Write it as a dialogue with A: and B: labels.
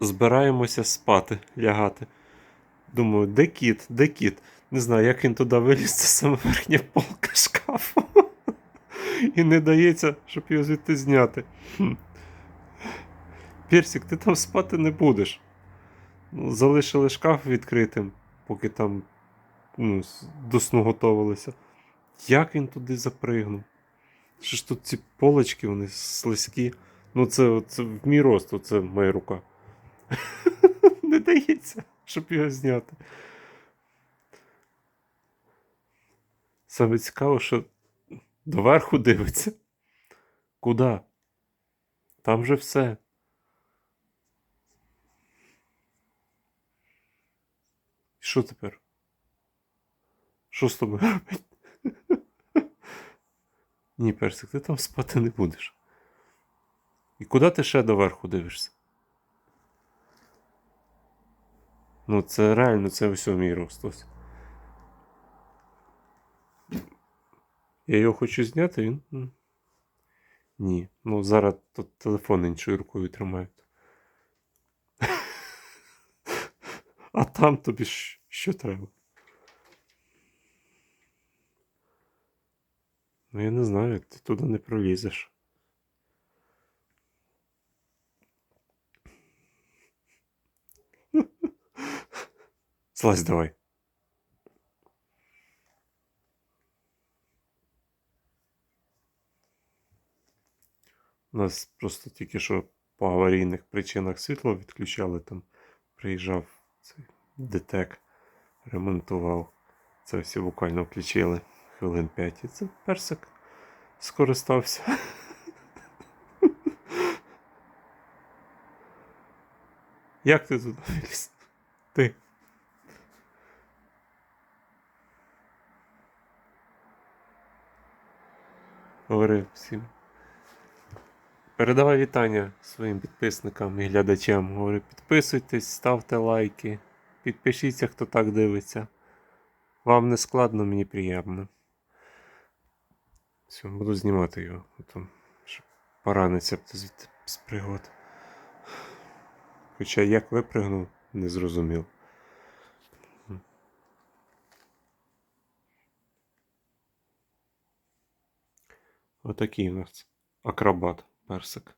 A: Збираємося спати, лягати. Думаю, де кіт, де кіт? Не знаю, як він туди виліз, це саме верхня полка шкафу. І не дається, щоб його звідти зняти. Персик, ти там спати не будеш. Ну, залишили шкаф відкритим, поки там ну, до сну готувалися. Як він туди запригнув? Що ж тут ці полочки, вони слизькі. Ну, це, це в мій рост, це моя рука. Не дається, щоб його зняти. Саме цікаво, що доверху дивиться. Куди? Там же все. Що тепер? Що з тобою робить? Ні, Персик, ти там спати не будеш. І куди ти ще доверху дивишся? Ну, це реально, це все мій рост. Я його хочу зняти, він. Ні. Ну, зараз тут телефон іншою рукою тримають. А там тобі що треба? Ну, я не знаю, ти туди не пролізеш. Злазь давай. У нас просто тільки що по аварійних причинах світло відключали там. Приїжджав цей ДТЕК, ремонтував. Це всі буквально включили хвилин 5. І це персик скористався. Як ти туди виліз? Ти. Говори всім. Передавай вітання своїм підписникам і глядачам. Говори, підписуйтесь, ставте лайки, підпишіться, хто так дивиться. Вам не складно, мені приємно. Все, буду знімати його. то щоб пораниться з пригод. Хоча як випригнув, не зрозумів. Отакий у нас акробат персик.